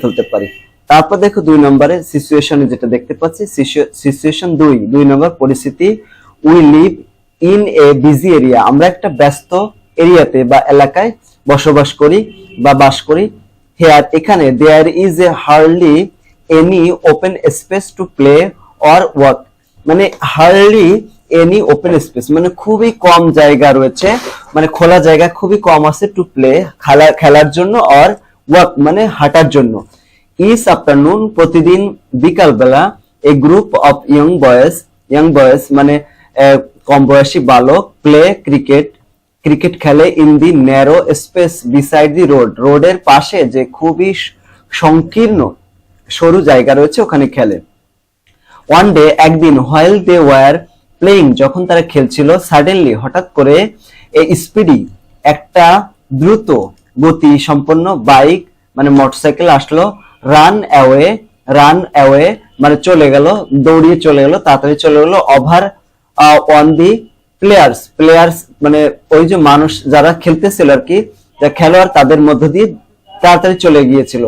ফেলতে পারি। তারপর দেখো দুই নম্বরে সিচুয়েশনে যেটা দেখতে পাচ্ছি সিচুয়েশন দুই দুই নম্বর পরিস্থিতি we live in a busy area আমরা একটা ব্যস্ত এরিয়াতে বা এলাকায় বসবাস করি বা বাস করি। হেয়ার এখানে there is a hardly any open space to play or work মানে হার্ডলি এনি ওপেন স্পেস মানে খুবই কম জায়গা রয়েছে মানে খোলা জায়গা খুবই কম আছে টু প্লে খেলা খেলার জন্য অর ওয়ার্ক মানে হাঁটার জন্য। ইস আফটারনুন প্রতিদিন বিকালবেলা a group of young boys young boys মানে কম বয়সী বালক প্লে ক্রিকেট ক্রিকেট খেলে in the narrow space beside the road road পাশে যে খুবই সংকীর্ণ সরু জায়গা রয়েছে, ওখানে খেলে। ওয়ান ডে একদিন হোয়াইল দে ওয়ার প্লেইং যখন তারা খেলছিল সাডেনলি হঠাৎ করে এই স্পিডি একটা দ্রুত গতি সম্পন্ন বাইক মানে মোটরসাইকেল আসলো রান অ্যাওয়ে রান অ্যাওয়ে মানে চলে গেল, দৌড়িয়ে চলে গেল, তাড়াতাড়ি চলে গেল over on the players players মানে ওই যে মানুষ যারা খেলতেছিল আর কি খেলোয়াড় তাদের মধ্য দিয়ে তাড়াতাড়ি চলে গিয়েছিল।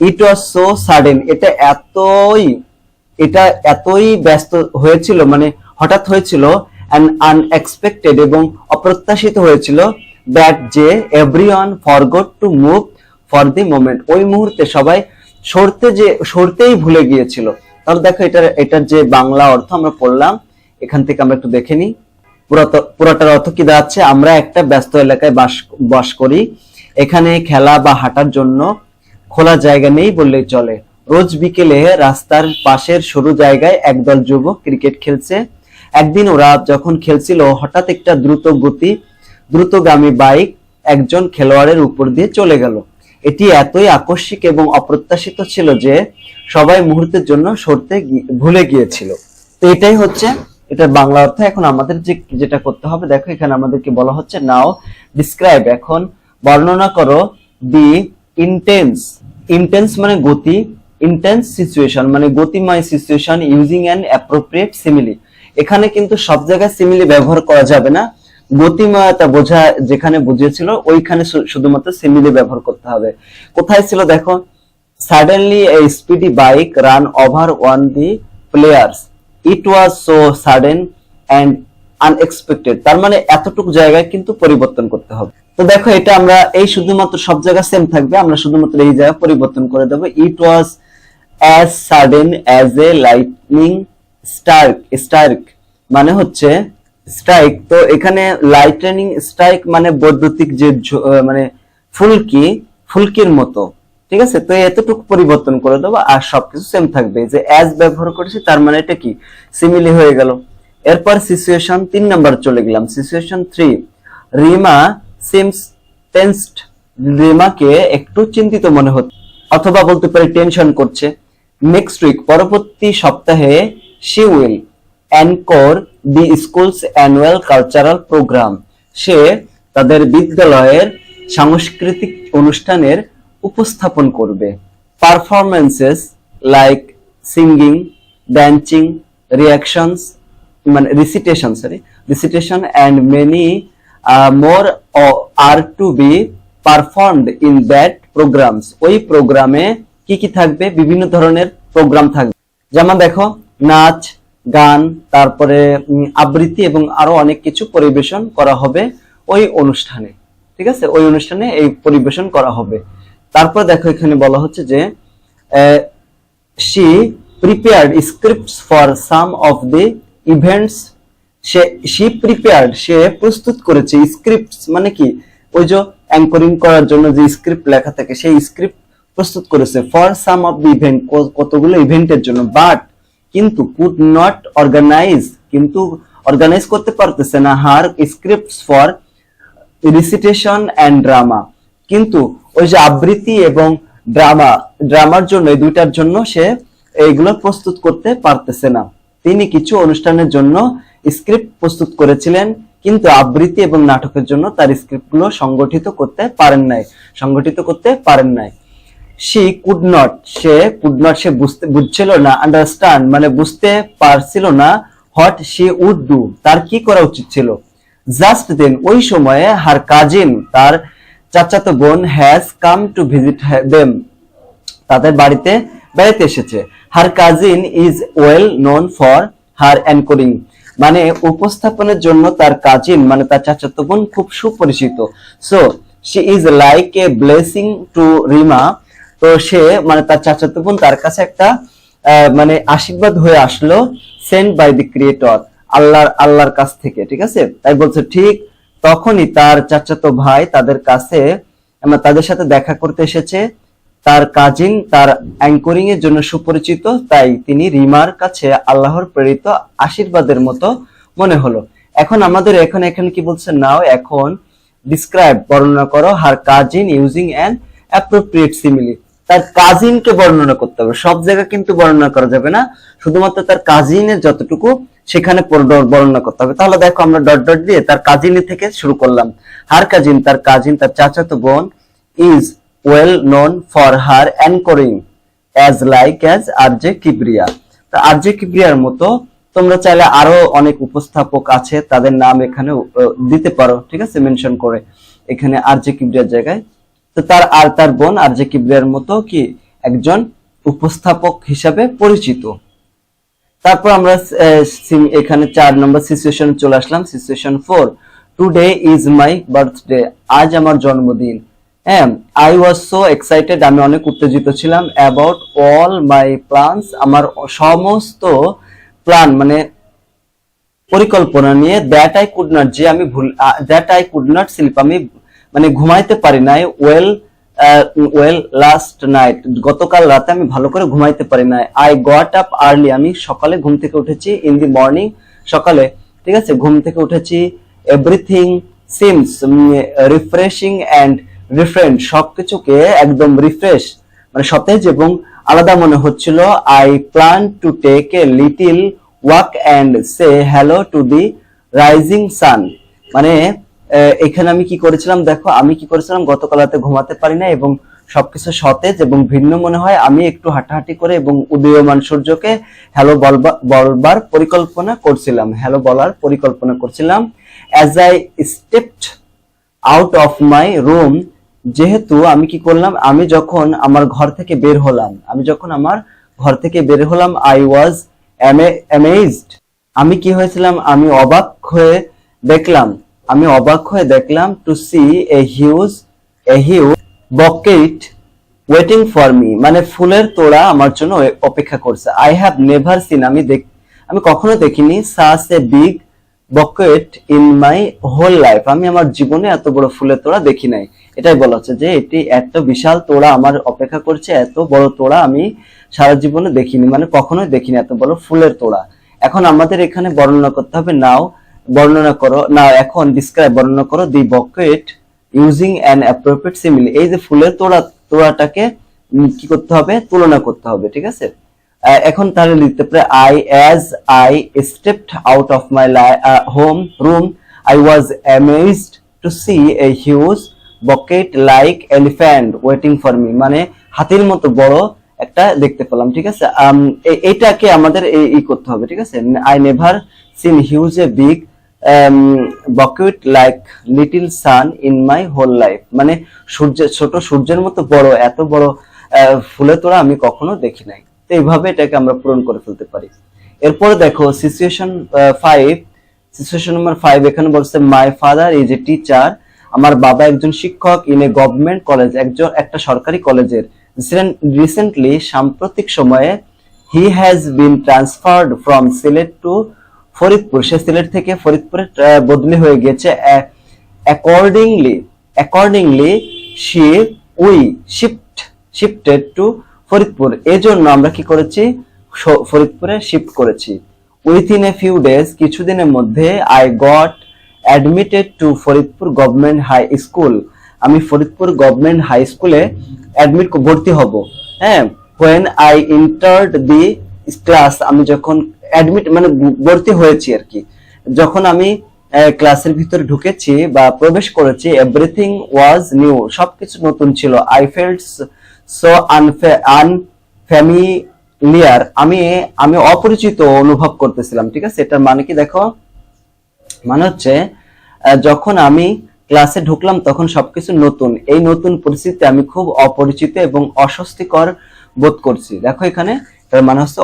ইট ওয়াজ সো সাডেন এটা এতই এটা এতই ব্যস্ত হয়েছিল মানে হঠাৎ হয়েছিল অ্যান্ড আনএক্সপেক্টেড এবং অপ্রত্যাশিত হয়েছিল দ্যাট যে every one forgot to move for the moment ওই মুহূর্তে সবাই সরতে যে, সরতেই ভুলে গিয়েছিল। তাহলে দেখো এটার এটার যে বাংলা অর্থ আমরা পড়লাম, এখান থেকে আমরা একটু দেখে নিই। পুরোটার অর্থ কি দাঁড়াচ্ছে? আমরা একটা ব্যস্ত এলাকায় বাস বাস করি। এখানে খেলা বা হাঁটার জন্য খোলা জায়গা নেই বললেই চলে। রোজ বিকেলে রাস্তার পাশের সরু জায়গায় একদল যুবক ক্রিকেট খেলছে। একদিন ওরা যখন খেলছিল, হঠাৎ একটা দ্রুত গতি, দ্রুতগামী বাইক একজন খেলোয়াড়ের উপর দিয়ে চলে গেল। এটি এতই আকস্মিক এবং অপ্রত্যাশিত ছিল যে সবাই মুহূর্তের জন্য সরতে ভুলে গিয়েছিল। তো এটাই হচ্ছে এটার বাংলা অর্থ এখন আমাদের যে যেটা করতে হবে, দেখো এখানে আমাদেরকে বলা হচ্ছে নাও ডিসক্রাইব এখন বর্ণনা করো দি ইন্টেন্স ইন্টেন্স মানে গতি ইন্টেন্স সিচুয়েশন মানে গতিময় situation using an appropriate simile এখানে কিন্তু সব জায়গায় সিমিলি ব্যবহার করা যাবে না। গতিময়তা বোঝা যেখানে বুঝিয়েছিল, ওইখানে শুধুমাত্র সিমিলি ব্যবহার করতে হবে। কোথায় ছিল দেখো? Suddenly a speedy bike ran over one the players it was so sudden and unexpected তার মানে এতটুকু জায়গায় কিন্তু পরিবর্তন করতে হবে। তো দেখো, এটা আমরা এই শুধুমাত্র সব জায়গায় সেম থাকবে, আমরা শুধুমাত্র এই জায়গায় পরিবর্তন করে দেবো। It was as sudden as a lightning stark stark মানে হচ্ছে স্ট্রাইক তো এখানে লাইটনিং স্ট্রাইক মানে বৈদ্যুতিক যে মানে ফুলকি, ফুলকির মতো, ঠিক আছে? তো এতটুকু পরিবর্তন করে দেবো আর সবকিছু সেম থাকবে। যে অ্যাজ ব্যবহার করেছি, তার মানে এটা কি? সিমিলি হয়ে গেল। এরপর সিচুয়েশন তিন নাম্বার চলে গেলাম। Situation three Rima seems tensed রিমাকে একটু চিন্তিত মনে হচ্ছে, অথবা বলতে পারি টেনশন করছে। নেক্সট উইক পরবর্তী সপ্তাহে she will anchor the school's annual cultural program. সে তাদের বিদ্যালয়ের সাংস্কৃতিক অনুষ্ঠানের উপস্থাপন করবে। Performances like singing dancing reactions মানে recitation sorry recitation and many more are to be performed in that programs ওই প্রোগ্রামে কি কি থাকবে? বিভিন্ন ধরনের প্রোগ্রাম থাকবে। যেমন দেখো, নাচ গান, তারপরে আবৃত্তি এবং আরও অনেক কিছু পরিবেশন করা হবে ওই অনুষ্ঠানে। ঠিক আছে? ওই অনুষ্ঠানে এই পরিবেশন করা হবে। তারপর দেখো এখানে বলা হচ্ছে যে she prepared scripts for some of the events say she prepared সে প্রস্তুত করেছে স্ক্রিপ্টস মানে কি? ওই যে অ্যাঙ্করিং করার জন্য যে স্ক্রিপ্ট লেখা থাকে, সেই স্ক্রিপ্ট প্রস্তুত করেছে for some of the event কতগুলো ইভেন্টের জন্য। বাট কিন্তু কুড নট অর্গানাইজ কিন্তু অর্গানাইজ করতে পারতেছে না her scripts for recitation and drama কিন্তু ওই যে আবৃত্তি এবং ড্রামা ড্রামার জন্য, এই দুইটার জন্য সে এইগুলো প্রস্তুত করতে পারতেছে না। তিনি কিছু অনুষ্ঠানের জন্য স্ক্রিপ্ট প্রস্তুত করেছিলেন, কিন্তু আবৃত্তি এবং নাটকের জন্য তার স্ক্রিপ্টগুলো সংগঠিত করতে পারেন নাই, সংগঠিত করতে পারেন নাই। সি কুড নট সে কুড নট সে বুঝতে, বুঝছিল না আন্ডারস্ট্যান্ড মানে বুঝতে পারছিল না হোয়াট সি উড ডু তার কি করা উচিত ছিল? জাস্ট দেন ওই সময়ে হার কাজিন তার চাচাতো বোন has come to visit them তাদের বাড়িতে, বেড়াতে এসেছে। Her cousin is well known for her anchoring মানে উপস্থাপনের জন্য তার কাজিন মানে তার চাচাতো বোন খুব সুপরিচিত। So she is like a blessing to Rima তো সে মানে তার চাচাতো বোন তার কাছে একটা মানে আশীর্বাদ হয়ে আসলো সেন্ট বাই দি ক্রিয়েটর আল্লাহর আল্লাহর কাছ থেকে, ঠিক আছে? তাই বলছে, ঠিক তখনই তার চাচাতো ভাই তাদের কাছে মানে তাদের সাথে দেখা করতে এসেছে। তার কাজিন তার অ্যাঙ্করিং এর জন্য সুপরিচিত, তাই তিনি রিমার কাছে আল্লাহর প্রেরিত আশীর্বাদের মতো মনে হলো। এখন আমাদের এখন, এখানে কি বলছে? নাও এখন ডিসক্রাইব বর্ণনা করো her cousin using an appropriate simile তার কাজিনকে বর্ণনা করতে হবে। সব জায়গায় কিন্তু বর্ণনা করা যাবে না। শুধুমাত্র তার কাজিনের যতটুকু সেখানে বর্ণনা করতে হবে। তাহলে দেখো আমরা ডট ডট দিয়ে তার কাজিনের থেকে শুরু করলাম। হার কাজিন তার কাজিন তার চাচাতো বোন is well known for her anchoring as like as RJ Kibria তা আরজে কিবরিয়ার মতো তোমরা চাইলে আরও অনেক উপস্থাপক আছে, তাদের নাম এখানে দিতে পারো। ঠিক আছে? মেনশন করে এখানে আরজে কিবরিয়ার জায়গায় তো তার আর তার বোন আরজে কিবরিয়ার মতো কি একজন উপস্থাপক হিসাবে পরিচিত। তারপর আমরা এখানে চার নম্বর সিচুয়েশন চলে আসলাম situation four today is my birthday আজ আমার জন্মদিন। হ্যাঁ আই ওয়াজ সো এক্সাইটেড আমি অনেক উত্তেজিত ছিলাম অ্যাবাউট অল মাই প্ল্যানস আমার সমস্ত প্ল্যান মানে পরিকল্পনা নিয়ে দ্যাট আই কুড নট যে আমি ভুল that I could not sleep আমি মানে ঘুমাইতে পারি নাই ওয়েল ওয়েল লাস্ট নাইট গতকাল রাতে আমি ভালো করে ঘুমাইতে পারি নাই। আই গট আপ আর্লি আমি সকালে ঘুম থেকে উঠেছি ইন দি মর্নিং সকালে, ঠিক আছে? ঘুম থেকে উঠেছি এভরিথিং সিমস রিফ্রেশিং অ্যান্ড রিফ্রেন্ড সবকিছুকে একদম রিফ্রেশ মানে সতেজ এবং আলাদা মনে হচ্ছিল। I plan to take a little walk and say hello to the rising sun মানে এখানে আমি কি করেছিলাম? দেখো, আমি কি করেছিলাম? গতকাল রাতে ঘুমাতে পারি না এবং সবকিছু সতেজ এবং ভিন্ন মনে হয়। আমি একটু হাঁটাহাঁটি করে এবং উদীয়মান সূর্যকে হ্যালো বলবার পরিকল্পনা করছিলাম। হ্যালো বলার পরিকল্পনা করছিলাম। As I stepped out of my room যেহেতু আমি কি করলাম? আমি যখন আমার ঘর থেকে বের হলাম, আমি যখন আমার ঘর থেকে বের হলাম আই ওয়াজ অ্যামেজড আমি কি হয়েছিলাম? আমি অবাক হয়ে দেখলাম আমি অবাক হয়ে দেখলাম to see a huge a huge bouquet waiting for me মানে ফুলের তোড়া আমার জন্য অপেক্ষা করছে। আই হ্যাভ নেভার সিন আমি দেখ, আমি কখনো দেখিনি such a big bouquet in my whole life আমি আমার জীবনে এত বড় ফুলের তোড়া দেখি নাই। এটাই বলা হচ্ছে যে এটি এত বিশাল তোড়া আমার অপেক্ষা করছে, এত বড় তোড়া আমি সারা জীবনে দেখিনি মানে কখনোই দেখিনি এত বড় ফুলের তোড়া। এখন আমাদের এখানে বর্ণনা করতে হবে নাও বর্ণনা করো। না এখন ডিসক্রাইব বর্ণনা করো the bouquet using an appropriate simile এই যে ফুলের তোড়া তোড়াটাকে কি করতে হবে? তুলনা করতে হবে ঠিক আছে? এখন তাহলে লিখতে পারে I as I stepped out of my home room I was amazed to see a huge bouquet like elephant waiting for me মানে হাতির মতো বড় একটা দেখতে পেলাম ঠিক আছে? আম, এ- এইটাকে আমাদের ই করতে হবে ঠিক আছে? I never seen huge a big bouquet like little sun in my whole life মানে সূর্য ছোট সূর্যের মতো বড় এত বড় আহ, ফুলের তোড়া আমি কখনো দেখি নাই। তো এইভাবে এটাকে আমরা পূরণ করে ফেলতে পারি। এরপরে দেখো situation five situation number five এখানে বলছে my father is a teacher আমার বাবা একজন শিক্ষক ইন এ গভর্নমেন্ট কলেজ একজন একটা সরকারি কলেজের। রিসেন্টলি সাম্প্রতিক সময়ে he has been transferred from Sylhet to Faridpur, সে সিলেট থেকে ফরিদপুরে বদলি হয়ে গেছে accordingly accordingly she we shift shifted to Faridpur. এজন্য আমরা কি করেছি? ফরিদপুরে শিফট করেছি। উইথিন এ ফিউ ডেজ কিছুদিনের মধ্যে I got admitted to Faridpur government high school আমি ফরিদপুর গভর্নমেন্ট হাই স্কুলে অ্যাডমিট ভর্তি হব। হ্যাঁ when I entered the class আমি যখন অ্যাডমিট মানে ভর্তি হয়েছি আর কি। যখন আমি ক্লাসের ভিতরে ঢুকেছি বা প্রবেশ করেছি এভরিথিং ওয়াজ নিউ সবকিছু নতুন ছিল। আই ফেল্ট সো আনফ্যামিলিয়ার আমি আমি অপরিচিত অনুভব করতেছিলাম, ঠিক আছে? এটার মানে কি দেখো? মানে হচ্ছে যখন আমি ক্লাসে ঢুকলাম, তখন সবকিছু নতুন। এই নতুন পরিস্থিতিতে আমি খুব অপরিচিত এবং অস্বস্তিকর বোধ করছি। দেখো এখানে তার মানে হচ্ছে